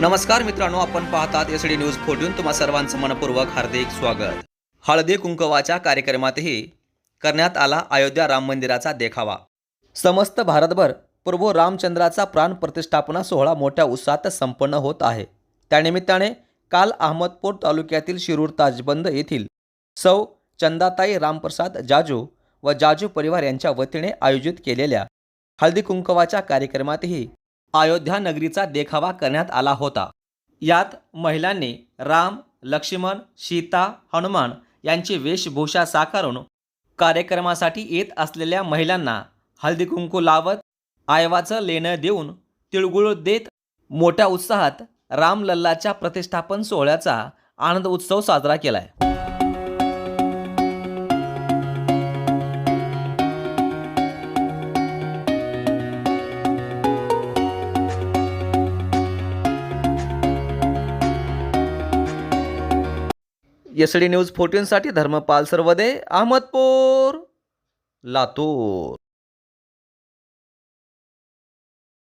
नमस्कार मित्रांनो आपण पाहतात एस डी न्यूज फोर्टून. तुम्हा सर्वांचं मनपूर्वक हार्दिक स्वागत. हळदी कुंकवाच्या कार्यक्रमातही करण्यात आला अयोध्या राम मंदिराचा देखावा. समस्त भारतभर प्रभू रामचंद्राचा प्राण प्रतिष्ठापना सोहळा मोठ्या उत्साहात संपन्न होत आहे. त्यानिमित्ताने काल अहमदपूर तालुक्यातील शिरूर ताजबंद येथील सौ चंदाताई रामप्रसाद जाजू व जाजू परिवार यांच्या वतीने आयोजित केलेल्या हळदी कुंकवाच्या कार्यक्रमातही अयोध्या नगरीचा देखावा करण्यात आला होता. यात महिलांनी राम लक्ष्मण सीता हनुमान यांची वेशभूषा साकारून कार्यक्रमासाठी येत असलेल्या महिलांना हळदीकुंकू लावत आयवाचं लेणं देऊन तिळगुळ देत मोठ्या उत्साहात रामलल्लाच्या प्रतिष्ठापन सोहळ्याचा आनंद उत्सव साजरा केला आहे एस डी न्यूज फोर्टीनसाठी धर्मपाल सरवदे अहमदपूर लातूर.